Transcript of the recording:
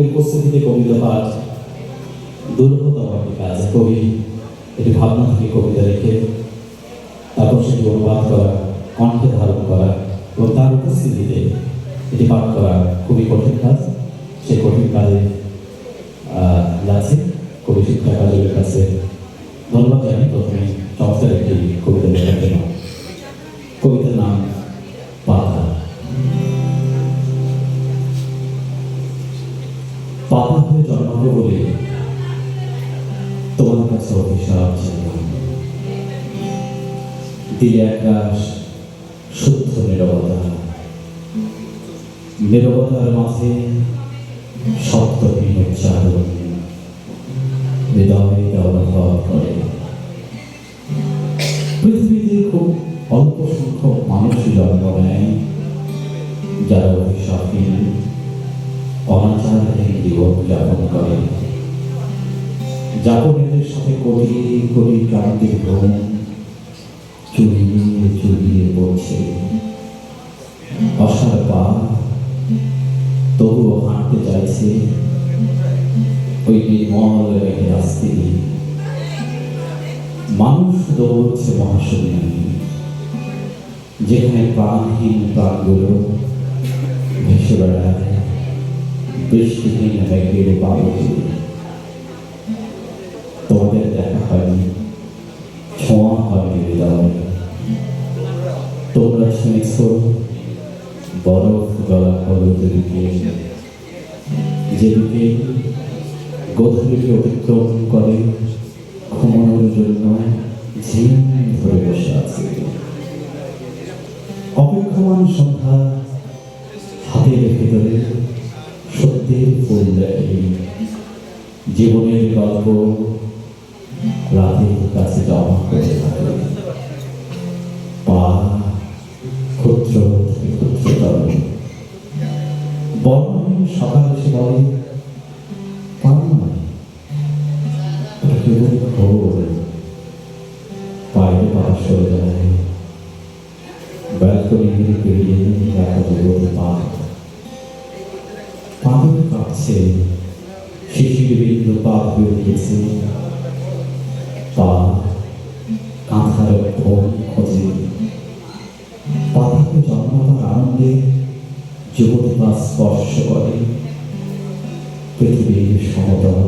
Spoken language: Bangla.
কবির উপস্থিতিতে কবিতা পাঠ দুর্বতম একটি কাজ। কবি এটি ভাবনা থেকে কবিতা রেখে তারপর সেটি অনুবাদ করা, কণ্ঠে ধারণ করা এবং তার উপস্থিতিতে এটি পাঠ করা খুবই কঠিন কাজ। সেই কঠিন কাজে হয়ে জন্মাবো বলে তোমার কাছে অভিশাপ ছিলাম দিলে একরাশ শুদ্ধ নিরবতা। নিরবতার মাঝে শব্দহীন উচ্চারণ হৃদয়ে অনুভব করে। পৃথিবীতে খুব অল্প সংখ্যক মানুষই জন্ম নেয় যারা অভিশাপহীন। জীবন যাপন করে। যাপনের সাথে কোটি কোটি ক্রান্তির ঘুম চুরিয়ে চুরিয়ে পড়ছে অসার পা তবুও হাঁটতে চাইছে ওই নির্মল রেখে মানুষ দৌড়ছে মহাশূন্য, যেখানে প্রাণহীন প্রাণগুলো ভেসে বেড়ায়। বৃষ্টিহীন মেঘের বাবুতে তোমাদের দেখা হয়নি। ছোঁয়া হয়নি হৃদয় তোমরা শুনেছ, বরফ গলা হলুদের দিকে যেদিকে গধূলিকে অতিক্রম করে, ঘুমানোর জন্য ঝিম ধরে বসে আছে। অপেক্ষমান সন্ধ্যা সত্যের ফুল দেখে জীবনের গল্প রাতের কাছে জমা করে পা ক্ষুদ্র, ক্ষুদ্রতর। বর্ণহীন সকাল এসে বলে সরে যায়। ব্যালকনি পেরিয়ে পাগল কাঁপছে শিশির বিন্দু পা ধুয়ে দিয়েছে পা, কাঁথার ফোন খোঁজে। পাতাকে জন্মাবার আনন্দে যুবতী পা স্পর্শ করে। পৃথিবীর সমতল